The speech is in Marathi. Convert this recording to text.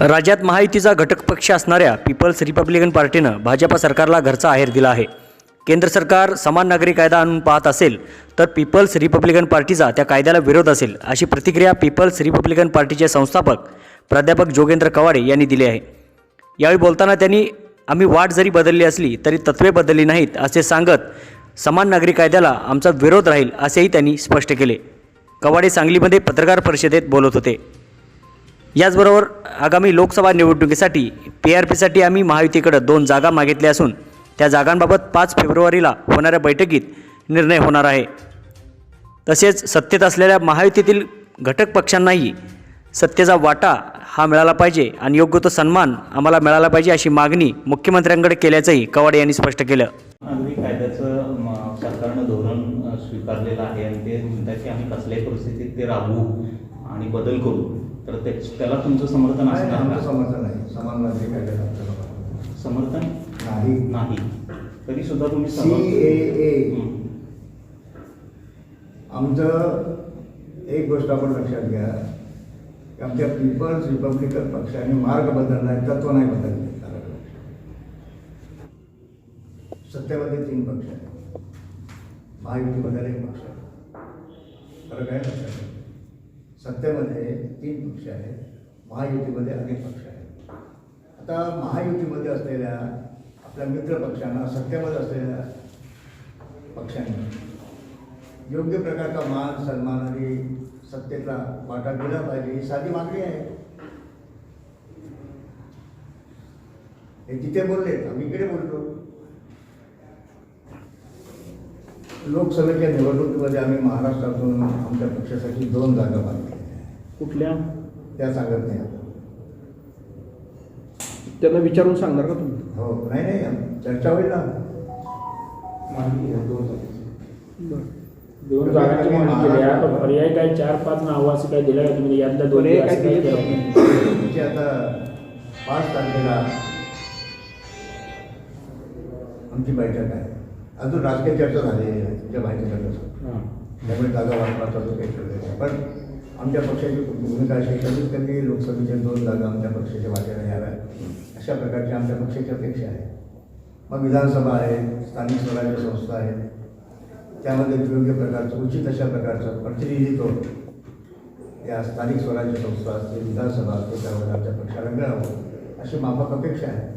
राज्यात महायुतीचा घटक पक्ष असणाऱ्या पीपल्स रिपब्लिकन पार्टीनं भाजपा सरकारला घरचा आहेर दिला आहे. केंद्र सरकार समान नागरी कायदा आणून पाहत असेल तर पीपल्स रिपब्लिकन पार्टीचा त्या कायद्याला विरोध असेल अशी प्रतिक्रिया पीपल्स रिपब्लिकन पार्टीचे संस्थापक प्राध्यापक जोगेंद्र कवाडे यांनी दिली आहे. यावेळी बोलताना त्यांनी आम्ही वाट जरी बदलली असली तरी तत्वे बदलली नाहीत असे सांगत समान नागरी कायद्याला आमचा विरोध राहील असेही त्यांनी स्पष्ट केले. कवाडे सांगलीमध्ये पत्रकार परिषदेत बोलत होते. याचबरोबर आगामी लोकसभा निवडणुकीसाठी पी आर पीसाठी आम्ही महायुतीकडं दोन जागा मागितल्या असून त्या जागांबाबत पाच फेब्रुवारीला होणाऱ्या बैठकीत निर्णय होणार आहे. तसेच सत्तेत असलेल्या महायुतीतील घटक पक्षांनाही सत्तेचा वाटा हा मिळाला पाहिजे आणि योग्य तो सन्मान आम्हाला मिळाला पाहिजे अशी मागणी मुख्यमंत्र्यांकडे केल्याचंही कवाडे यांनी स्पष्ट केलं. नागरी कायद्याचं सरकारनं धोरण स्वीकारलेलं आहे आणि ते म्हणतात की आम्ही कसल्याही परिस्थितीत ते राबवू आणि बदल करू. तर ते त्याला तुमचं समर्थन नाही, असणार आमचं? समर्थन नाही. समान नागरिक कायद्याला आमचं समर्थन समर्थन? नाही. नाही. तरी सुद्धा तुम्ही सी ए ए. हं. आमचं एक गोष्ट आपण लक्षात घ्या. की आमच्या पीपल्स रिपब्लिकन पक्षाने मार्ग बदलला आहे तत्व नाही बदलले. सत्तेमध्ये तीन पक्ष आहेत. महायुतीमध्ये एक पक्ष आहे. फरक आहे लक्षात. सत्तेमध्ये तीन पक्ष आहेत. महायुतीमध्ये अनेक पक्ष आहेत. आता महायुतीमध्ये असलेल्या आपल्या मित्र पक्षांना सत्तेमध्ये असलेल्या पक्षांनी योग्य प्रकारचा मान सन्मान आणि सत्तेचा वाटा दिला पाहिजे ही साधी मागणी आहे. हे तिथे बोलले आम्ही इकडे बोलतो. लोकसभेच्या निवडणुकीमध्ये आम्ही महाराष्ट्रातून आमच्या पक्षासाठी दोन जागा मागल्या कुठल्या? त्या सांगत नाही आता. त्यांना विचारून सांगणार का तुम्ही? हो नाही नाही चर्चा होईल ना. दोन जागांची मागणी केली आहे. पण पर्याय काय चार पाच नावं असं काय दिलं का तुम्ही? यातल्या दोन पर्याय काय असं काय दिले केलं? म्हणजे आता पाच तारखेला आमची बैठक आहे. अजून राजकीय चर्चा झालेली आहे तुमच्या करण्यासाठी हां. त्यामुळे जागा वाटपाचा जो काही ठरलेला आहे पण आमच्या पक्षाची भूमिका अशी कमीत कमी लोकसभेच्या दोन जागा आमच्या पक्षाच्या वाटेला याव्यात अशा प्रकारची आमच्या पक्षाची अपेक्षा आहे. मग विधानसभा आहे स्थानिक स्वराज्य संस्था आहेत त्यामध्ये योग्य प्रकारचं उचित अशा प्रकारचं प्रतिनिधित्व या स्थानिक स्वराज्य संस्था असतील विधानसभा असतील त्यामध्ये आमच्या पक्षाला मिळावं अशी माफक अपेक्षा आहे.